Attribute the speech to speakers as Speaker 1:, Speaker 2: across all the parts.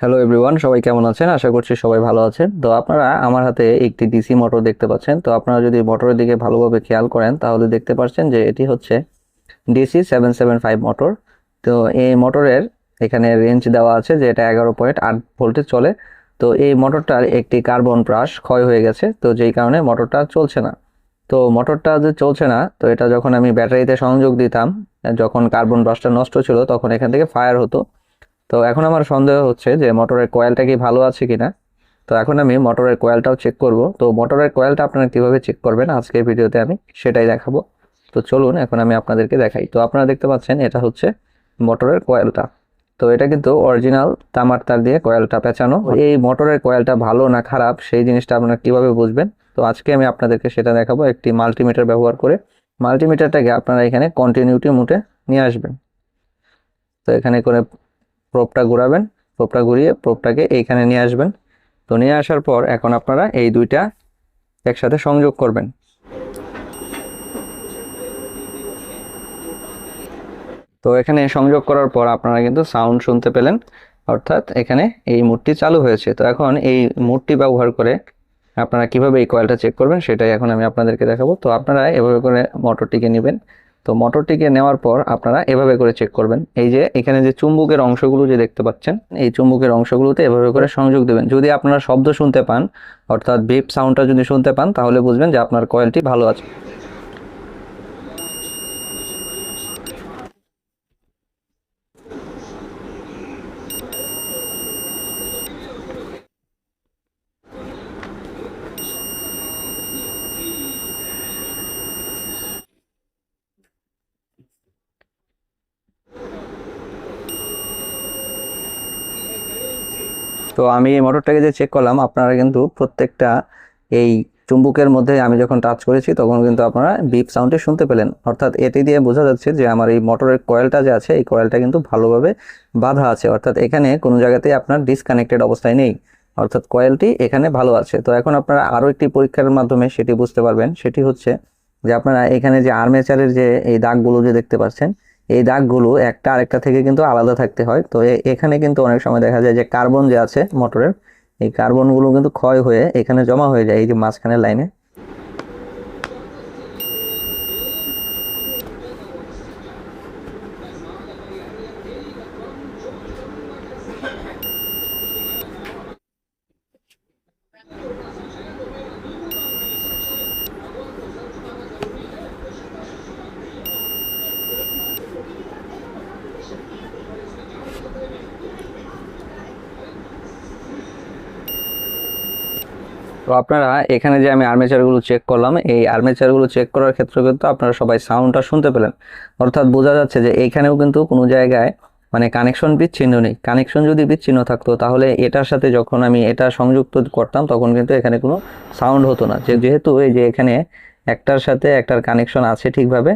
Speaker 1: Hello everyone সবাই কেমন আছেন? আশা করছি সবাই ভালো আছেন। তো আপনারা আমার হাতে একটি ডিসি মোটর দেখতে পাচ্ছেন। তো আপনারা যদি মোটরের দিকে ভালোভাবে খেয়াল করেন, তাহলে দেখতে পাচ্ছেন যে এটি হচ্ছে DC seven seven five motor তো এই মোটরের এখানে রেঞ্জ দেওয়া আছে যে এটা এগারো পয়েন্ট আট ভোল্টে চলে। তো এই মোটরটার একটি কার্বন ব্রাশ ক্ষয় হয়ে গেছে। তো যেই কারণে মোটরটা চলছে না। তো মোটরটা যে চলছে না, তো এটা যখন আমি ব্যাটারিতে সংযোগ দিতাম, যখন কার্বন ব্রাশটা নষ্ট ছিল, তখন এখান থেকে ফায়ার হতো। তো এখন আমার সন্দেহ হচ্ছে যে মোটরের কয়েলটা কি ভালো আছে কিনা। তো এখন আমি মোটরের কয়েলটাও চেক করব। তো মোটরের কয়েলটা আপনারা কীভাবে চেক করবেন আজকের ভিডিওতে আমি সেটাই দেখাবো। তো চলুন এখন আমি আপনাদেরকে দেখাই। তো আপনারা দেখতে পাচ্ছেন এটা হচ্ছে মোটরের কয়েলটা তো এটা কিন্তু অরিজিনাল তামার তার দিয়ে কয়েলটা পেঁচানো। এই মোটরের কয়েলটা ভালো না খারাপ, সেই জিনিসটা আপনারা কীভাবে বুঝবেন? তো আজকে আমি আপনাদেরকে সেটা দেখাবো একটি মাল্টিমিটার ব্যবহার করে। মাল্টিমিটারটাকে আপনারা এখানে কন্টিনিউটি মুটে নিয়ে আসবেন। তো এখানে করে প্রোবটা ঘোরাবেন, প্রোপটা ঘুরিয়ে প্রোপটাকে এইখানে নিয়ে আসবেন। তো নিয়ে আসার পর এখন আপনারা এই দুইটা একসাথে সংযোগ করবেন। তো এখানে সংযোগ করার পর আপনারা কিন্তু সাউন্ড শুনতে পেলেন, অর্থাৎ এখানে এই মুডটি চালু হয়েছে। তো এখন এই মুডটি ব্যবহার করে আপনারা কীভাবে এই কয়েলটা চেক করবেন, সেটাই এখন আমি আপনাদেরকে দেখাবো। তো আপনারা এভাবে করে মোটরটিকে নেবেন। তো মোটরটিকে নেওয়ার পর আপনারা এভাবে করে চেক করবেন। এই যে এখানে যে চুম্বকের অংশগুলো যে দেখতে পাচ্ছেন, এই চুম্বকের অংশগুলোতে এভাবে করে সংযোগ দেবেন। যদি আপনারা শব্দ শুনতে পান, অর্থাৎ বেপ সাউন্ডটা যদি শুনতে পান, তাহলে বুঝবেন যে আপনার কয়েলটি ভালো আছে। তো আমি এই মোটরটাকে যে চেক করলাম, আপনারা কিন্তু প্রত্যেকটা এই চুম্বকের মধ্যে আমি যখন টাচ করেছি, তখন কিন্তু আপনারা বিপ সাউন্ডটি শুনতে পেলেন। অর্থাৎ এটি দিয়ে বোঝা যাচ্ছে যে আমার এই মোটরের কয়েলটা যে আছে, এই কয়েলটা কিন্তু ভালোভাবে বাঁধা আছে। অর্থাৎ এখানে কোনো জায়গাতেই আপনার ডিসকানেক্টেড অবস্থায় নেই। অর্থাৎ কয়েলটি এখানে ভালো আছে। তো এখন আপনারা আরও একটি পরীক্ষার মাধ্যমে সেটি বুঝতে পারবেন। সেটি হচ্ছে যে আপনারা এখানে যে আর্মেচারের যে এই দাগগুলো যে দেখতে পাচ্ছেন এই দাগগুলো একটা আরেকটা থেকে কিন্তু আলাদা থাকতে হয়। তো এখানে কিন্তু অনেক সময় দেখা যায় যে কার্বন যে আছে মোটরের, এই কার্বনগুলো কিন্তু ক্ষয় হয়ে এখানে জমা হয়ে যায় এই যে মাঝখানের লাইনে। তো আপনারা এখানে যে আমি আর্মেচারগুলো চেক করলাম, এই আর্মেচারগুলো চেক করার ক্ষেত্রে কিন্তু আপনারা সবাই সাউন্ডটা শুনতে পেলেন। অর্থাৎ বোঝা যাচ্ছে যে এইখানেও কিন্তু কোনো জায়গায় মানে কানেকশন বিচ্ছিন্ন নেই। কানেকশন যদি বিচ্ছিন্ন থাকতো, তাহলে এটার সাথে যখন আমি এটা সংযুক্ত করতাম, তখন কিন্তু এখানে কোনো সাউন্ড হতো না। যেহেতু এই যে এখানে একটার সাথে একটার কানেকশন আছে ঠিকভাবে,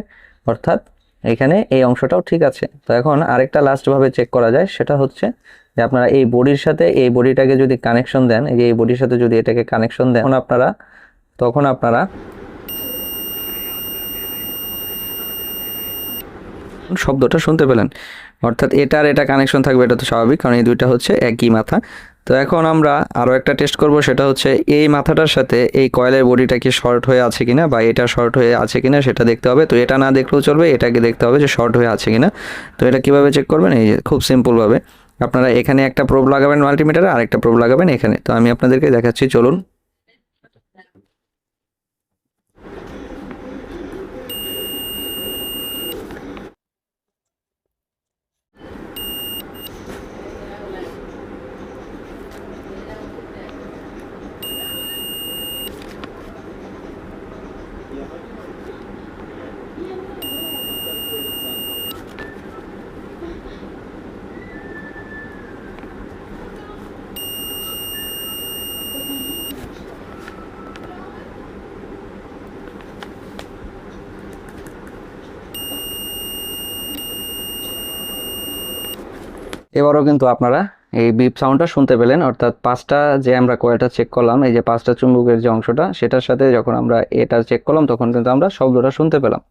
Speaker 1: অর্থাৎ এখানে এই অংশটাও ঠিক আছে। তো এখন আরেকটা লাস্টভাবে চেক করা যায়, সেটা হচ্ছে যে আপনারা এই বডির সাথে এই বডিটাকে যদি কানেকশন দেন, এই যে এই বডির সাথে যদি এটাকে কানেকশন দেন, তখন আপনারা তখন আপনারা শব্দটা শুনতে পেলেন। অর্থাৎ এটার এটা কানেকশন থাকবে, এটা তো স্বাভাবিক, কারণ এই দুইটা হচ্ছে একই মাথা। তো এখন আমরা আরও একটা টেস্ট করব, সেটা হচ্ছে এই মাথাটার সাথে এই কয়েলের বডিটা কি শর্ট হয়ে আছে কিনা, বা এটা শর্ট হয়ে আছে কিনা, সেটা দেখতে হবে। তো এটা না দেখলেও চলবে, এটাকে দেখতে হবে যে শর্ট হয়ে আছে কিনা। তো এটা কীভাবে চেক করবেন? এই খুব সিম্পলভাবে আপনারা এখানে একটা প্রোব লাগাবেন মাল্টিমিটারে আর একটা প্রোব লাগাবেন এখানে। তো আমি আপনাদেরকে দেখাচ্ছি, চলুন। এবারও কিন্তু আপনারা এই বিপ সাউন্ডটা শুনতে পেলেন, অর্থাৎ পাঁচটা যে আমরা কয়টা চেক করলাম, এই যে পাঁচটা চুম্বকের যে অংশটা, সেটার সাথে যখন আমরা এটা চেক করলাম, তখন কিন্তু আমরা শব্দটা শুনতে পেলাম।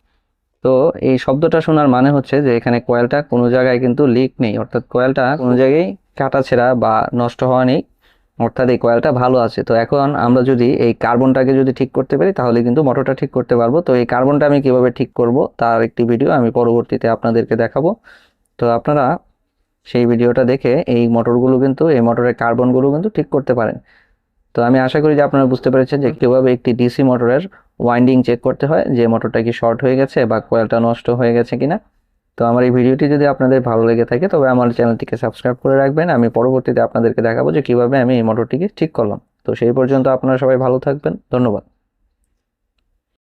Speaker 1: তো এই শব্দটা শোনার মানে হচ্ছে যে এখানে কয়েলটা কোনো জায়গায় কিন্তু লিক নেই, অর্থাৎ কয়েলটা কোনো জায়গায় কাটা ছেঁড়া বা নষ্ট হওয়া নেই, অর্থাৎ এই কয়েলটা ভালো আছে। তো এখন আমরা যদি এই কার্বনটাকে যদি ঠিক করতে পারি, তাহলে কিন্তু মোটরটা ঠিক করতে পারব। তো এই কার্বনটা আমি কীভাবে ঠিক করব, তার একটি ভিডিও আমি পরবর্তীতে আপনাদেরকে দেখাবো। তো আপনারা সেই ভিডিওটা দেখে এই মোটরগুলো কিন্তু, এই মোটরের কার্বনগুলো কিন্তু ঠিক করতে পারেন। তো আমি আশা করি যে আপনারা বুঝতে পেরেছেন যে কীভাবে একটি ডিসি মোটরের ওয়াইন্ডিং চেক করতে হয়, যে মোটরটা কি শর্ট হয়ে গেছে বা কয়েলটা নষ্ট হয়ে গেছে কিনা। তো আমার এই ভিডিওটি যদি আপনাদের ভালো লেগে থাকে, তবে আমার চ্যানেলটিকে সাবস্ক্রাইব করে রাখবেন। আমি পরবর্তীতে আপনাদেরকে দেখাবো যে কীভাবে আমি এই মোটরটিকে ঠিক করলাম। তো সেই পর্যন্ত আপনারা সবাই ভালো থাকবেন। ধন্যবাদ।